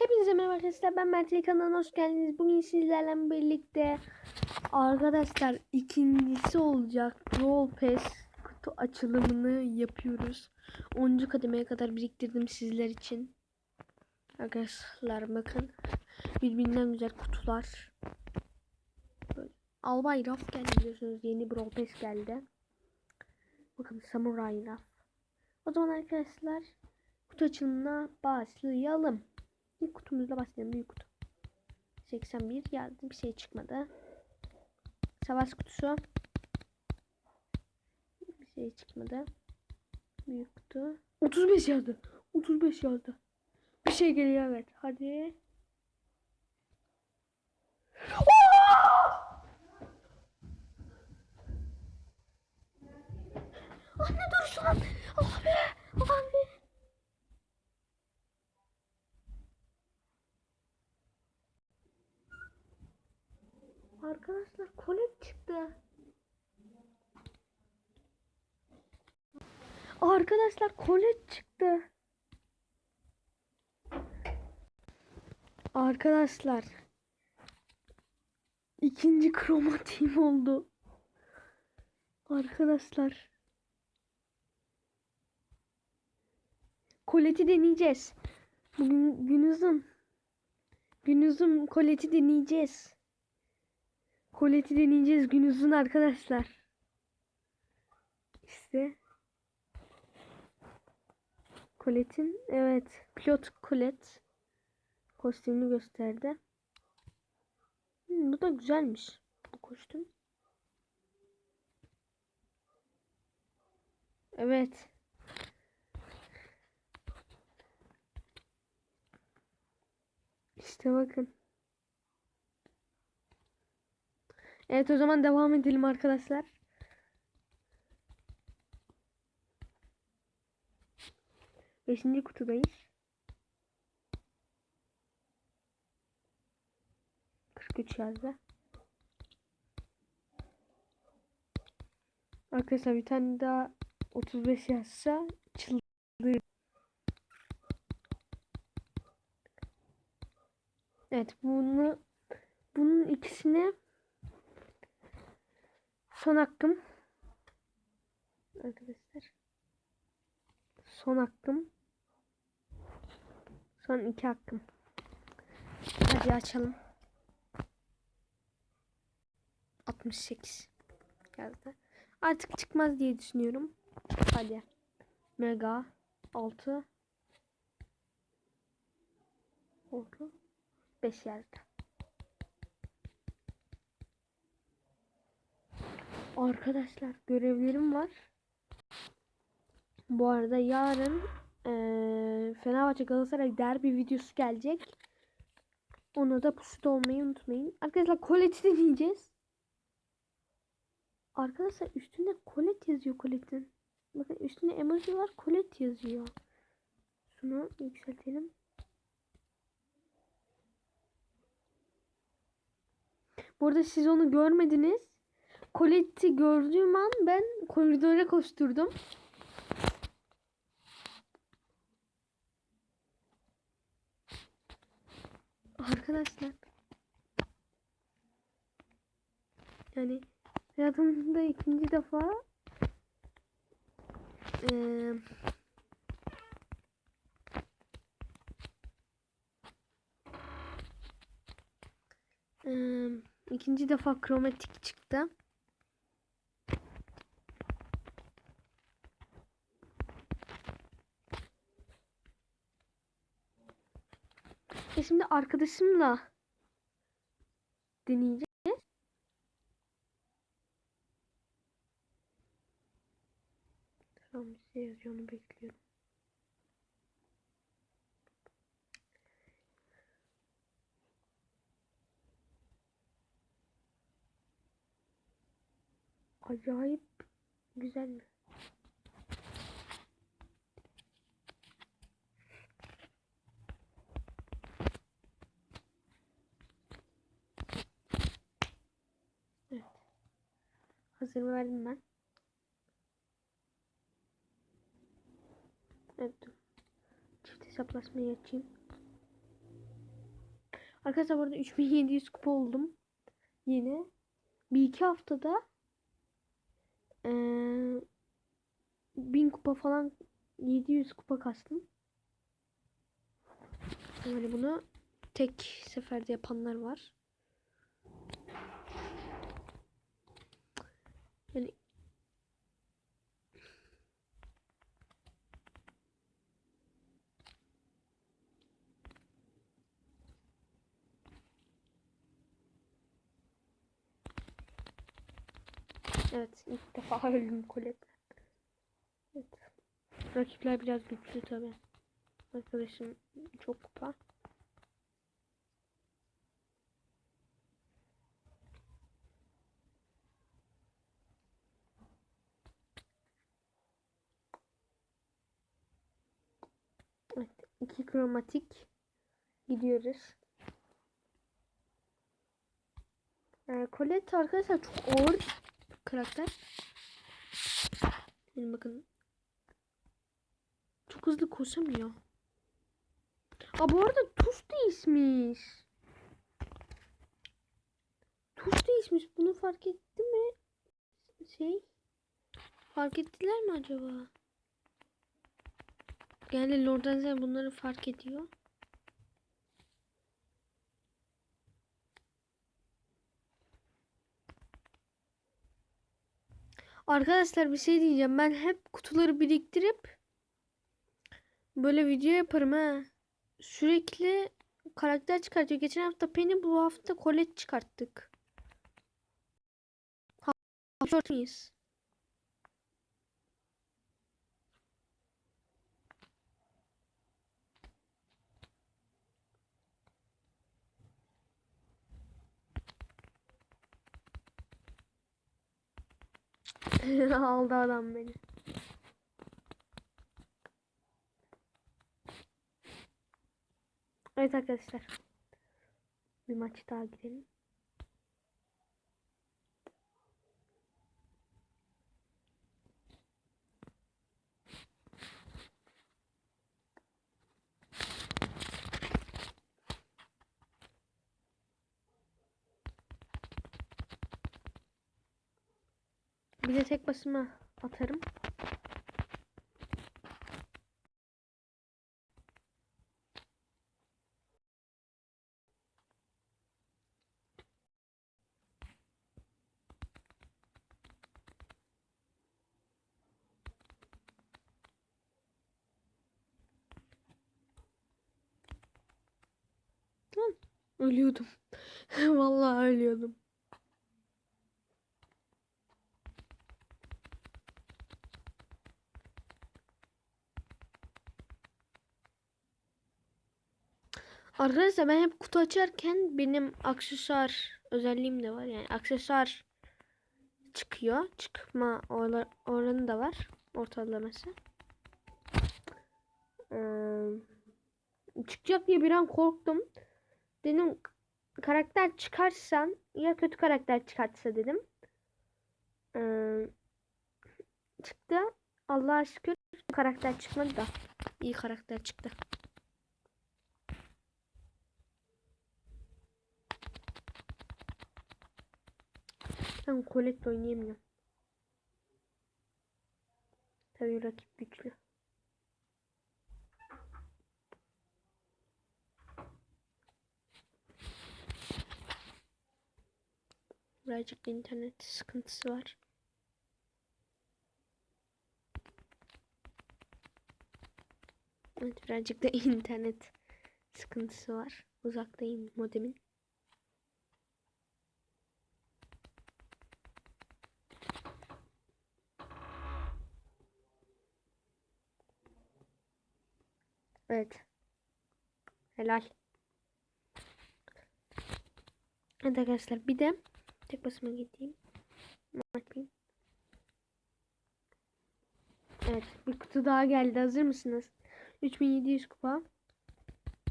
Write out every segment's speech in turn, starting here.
Hepinize merhaba arkadaşlar. Ben Mert kanalına hoş geldiniz. Bugün sizlerle birlikte arkadaşlar ikincisi olacak Brawl Pass kutu açılımını yapıyoruz. 10. kademeye kadar biriktirdim sizler için. Arkadaşlar bakın. Birbirinden güzel kutular. Böyle. Albay Raf geldi biliyorsunuz. Yeni Brawl Pass geldi. Bakın Samurai Raf. O zaman arkadaşlar kutu açılımına başlayalım. İlk kutumuzla başlayalım. Büyük kutu. 81 geldi. Bir şey çıkmadı. Savaş kutusu. Bir şey çıkmadı. Büyük kutu. 35 yazdı. 35 yazdı. Bir şey geliyor evet. Hadi. Anne dur şu an. Allah be. Allah be. Arkadaşlar kolet çıktı. Arkadaşlar kolet çıktı. Arkadaşlar ikinci kromatiğim oldu. Arkadaşlar koleti deneyeceğiz. Bugün günüzün günüzün koleti deneyeceğiz. Koleti deneyeceğiz gün uzun arkadaşlar. İşte. Colette'in evet pilot Colette kostümünü gösterdi. Hmm, bu da güzelmiş bu kostüm. Evet. İşte bakın. Evet o zaman devam edelim arkadaşlar. Beşinci kutudayız. 43 yazdı. Arkadaşlar bir tane daha 35 yazsa çıldırır. Evet bunu bunun ikisini Son hakkım. Arkadaşlar. Son hakkım. Son iki hakkım. Hadi açalım. 68 geldi. Artık çıkmaz diye düşünüyorum. Hadi. Mega 6 oldu. 5 yazdı. Arkadaşlar görevlerim var. Bu arada yarın e, Fenerbahçe Galatasaray derbi videosu gelecek. Ona da pusuda olmayı unutmayın. Arkadaşlar koleti deneyeceğiz. Arkadaşlar üstünde kolet yazıyor koletin. Bakın üstünde emoji var kolet yazıyor. Şunu yükseltelim. Burada siz onu görmediniz. Colette'i gördüğüm an ben koridora koşturdum. Arkadaşlar. Yani hayatımda ikinci defa ee, ee, ikinci defa kromatik çıktı. Arkadaşımla deneyeceğiz. An bir şey yazıyor onu bekliyorum. Acayip güzel mi? Hazır verdim ben. Evet. Çift hesaplaşmayı açayım. Arkadaşlar burada 3700 kupa oldum. Yine. Bir iki haftada eee 1000 kupa falan 700 kupa kastım. Yani bunu tek seferde yapanlar var. Yani Evet ilk defa öldüm Colette. Evet. Rakipler biraz güçlü tabi. Arkadaşım çok kupa. Evet, iki kromatik gidiyoruz. Ee, Colette arkadaşlar çok ağır karakter. Şimdi bakın. Çok hızlı koşamıyor. Aa bu arada tuş değişmiş. Tuş değişmiş. Bunu fark etti mi? Şey. Fark ettiler mi acaba? Yani Lordenzel bunları fark ediyor. Arkadaşlar bir şey diyeceğim. Ben hep kutuları biriktirip böyle video yaparım ha. Sürekli karakter çıkartıyor. Geçen hafta Penny bu hafta Colette çıkarttık. Şort Aldı adam beni. Evet arkadaşlar. Bir maç daha girelim. Bir de tek başıma atarım. Ölüyordum. Vallahi ölüyordum. Arkadaşlar ben hep kutu açarken benim aksesuar özelliğim de var. Yani aksesuar çıkıyor. Çıkma or oranı da var. Ortalaması. Ee, çıkacak diye bir an korktum. Dedim karakter çıkarsan ya kötü karakter çıkartsa dedim. Ee, çıktı. Allah'a şükür karakter çıkmadı da iyi karakter çıktı. Ben Colette oynayamıyorum. Tabii rakip güçlü. Birazcık internet sıkıntısı var. Evet birazcık da internet sıkıntısı var. Uzaktayım modemin. Evet. Helal. Evet arkadaşlar bir de tek basıma gideyim. Bakayım. Evet bir kutu daha geldi. Hazır mısınız? 3700 kupa.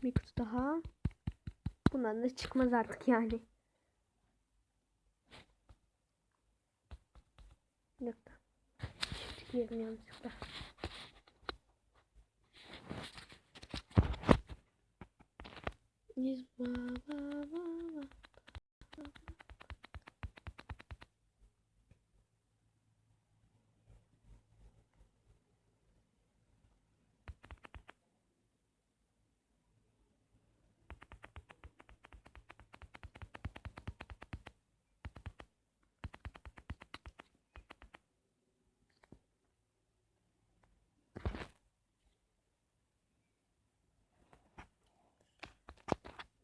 Bir kutu daha. Bundan da çıkmaz artık yani. Bir dakika. Girdim yanlışlıkla. Biz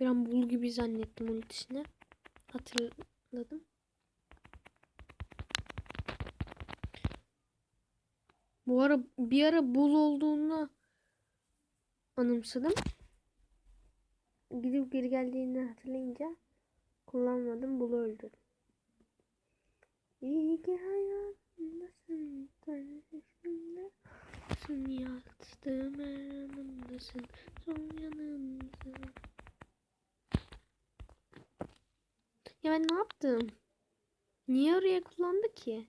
Bir an bul gibi zannettim ultisini. Hatırladım. Bu ara bir ara bul olduğunu anımsadım. Gidip geri geldiğini hatırlayınca kullanmadım. Bulu öldürdüm. İyi ki hayatımdasın. Tanrışımda. Sun yattığım her anımdasın. Son yanımda. Ya ben ne yaptım? Niye oraya kullandı ki?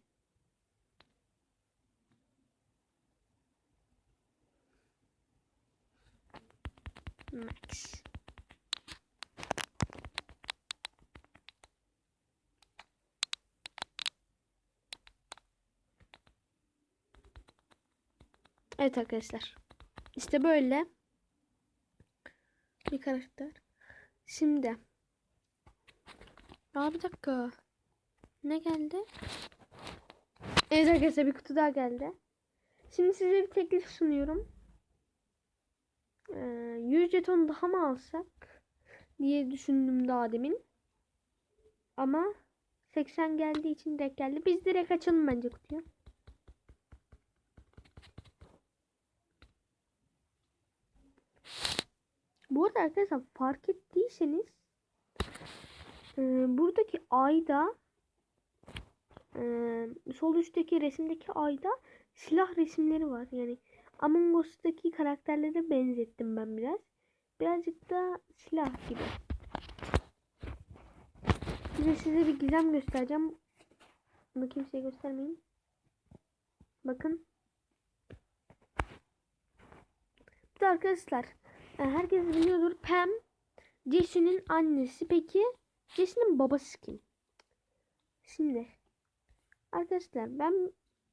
Max. Evet arkadaşlar. İşte böyle bir karakter. Şimdi Aa bir dakika. Ne geldi? Evet arkadaşlar bir kutu daha geldi. Şimdi size bir teklif sunuyorum. Ee, 100 jeton daha mı alsak diye düşündüm daha demin. Ama 80 geldiği için direkt geldi. Biz direkt açalım bence kutuyu. Bu arada arkadaşlar fark ettiyseniz ee, buradaki ayda e, sol üstteki resimdeki ayda silah resimleri var. Yani Among Us'taki karakterlere benzettim ben biraz. Birazcık da silah gibi. Size size bir gizem göstereceğim. Bunu kimseye göstermeyin. Bakın. Bir de arkadaşlar e, herkes biliyordur Pam Jesse'nin annesi. Peki Jesse'nin babası kim? Şimdi arkadaşlar ben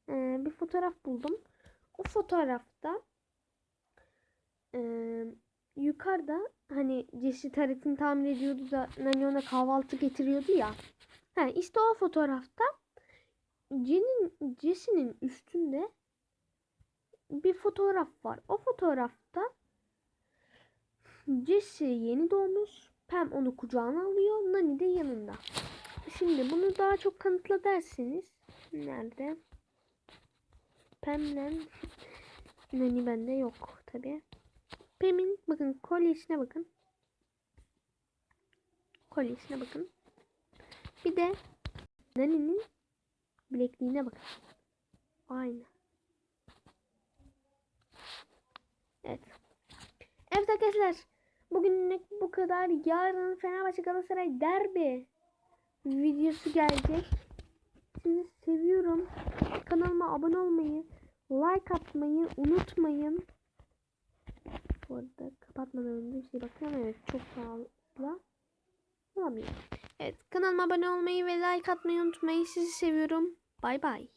e, bir fotoğraf buldum. O fotoğrafta e, yukarıda hani Jesse tarifini tahmin ediyordu da Nani ona kahvaltı getiriyordu ya. Ha, işte o fotoğrafta Jesse'nin Jesse'nin üstünde bir fotoğraf var. O fotoğrafta Jesse yeni doğmuş. Pam onu kucağına alıyor. Nani de yanında. Şimdi bunu daha çok kanıtla derseniz. Nerede? Pam'le Nani bende yok tabi. Pam'in bakın kolyesine bakın. Kolyesine bakın. Bir de Nani'nin bilekliğine bakın. Aynı. Evet. Evet arkadaşlar. Bugünlük bu kadar. Yarın Fenerbahçe Galatasaray derbi videosu gelecek. Sizi seviyorum. Kanalıma abone olmayı, like atmayı unutmayın. Bu arada kapatmadan önce bir şey bakıyorum. Evet çok fazla. Olamıyor. Evet kanalıma abone olmayı ve like atmayı unutmayın. Sizi seviyorum. Bay bay.